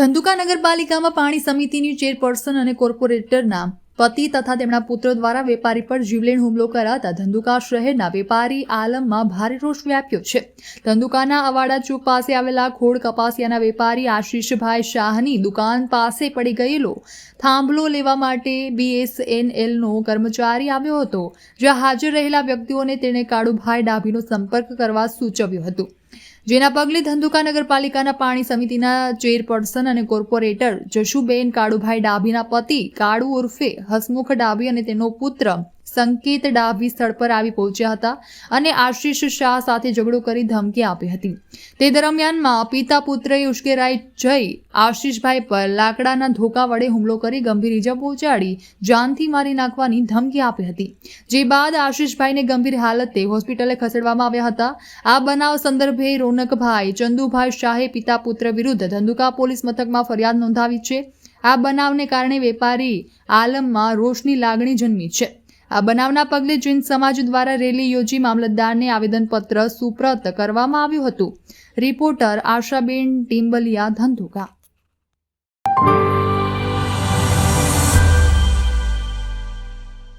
ધંધુકા નગરપાલિકામાં પાણી સમિતિની ચેરપર્સન અને કોર્પોરેટરના પતિ તથા તેમના પુત્ર દ્વારા વેપારી પર જીવલેણ હુમલો કરાતા ધંધુકા શહેરના વેપારી આલમમાં ભારે રોષ વ્યાપ્યો છે. ધંધુકાના અવાડા ચોક પાસે આવેલા ખોડ કપાસિયાના વેપારી આશીષભાઈ શાહની દુકાન પાસે પડી ગયેલો થાંભલો લેવા માટે બીએસએનએલનો કર્મચારી આવ્યો હતો, જ્યાં હાજર રહેલા વ્યક્તિઓને તેણે કાળુભાઈ ડાભીનો સંપર્ક કરવા સૂચવ્યું હતું. જેના પગલે ધંધુકા નગરપાલિકાના પાણી સમિતિના ચેરપર્સન અને કોર્પોરેટર જશુબેન કાળુભાઈ ડાભીના પતિ કાળુ ઉર્ફે હસમુખ ડાભી અને તેનો પુત્ર સંકેત ડાભી સ્થળ પર આવી પહોંચ્યા હતા અને આશીષ શાહ સાથે ઝઘડો કરી ધમકી આપી હતી. તે દરમિયાનમાં પિતા પુત્રએ ઉશ્કેરાઈ જઈ આશીષભાઈ પર લાકડાના ધોકા વડે હુમલો કરી ગંભીર ઇજા પહોંચાડી જાનથી મારી નાખવાની ધમકી આપી હતી. જે બાદ આશીષભાઈને ગંભીર હાલતે હોસ્પિટલે ખસેડવામાં આવ્યા હતા. આ બનાવ સંદર્ભે રોનકભાઈ, ચંદુભાઈ શાહે પિતા પુત્ર વિરુદ્ધ ધંધુકા પોલીસ મથકમાં ફરિયાદ નોંધાવી છે. આ બનાવને કારણે વેપારી આલમમાં રોષની લાગણી જન્મી છે. આ બનાવના પગલે જૈન સમાજ દ્વારા રેલી યોજી મામલતદારને આવેદનપત્ર સુપ્રત કરવામાં આવ્યું હતું. રિપોર્ટર આશાબેન ટીમ્બલિયા ધંધુકા.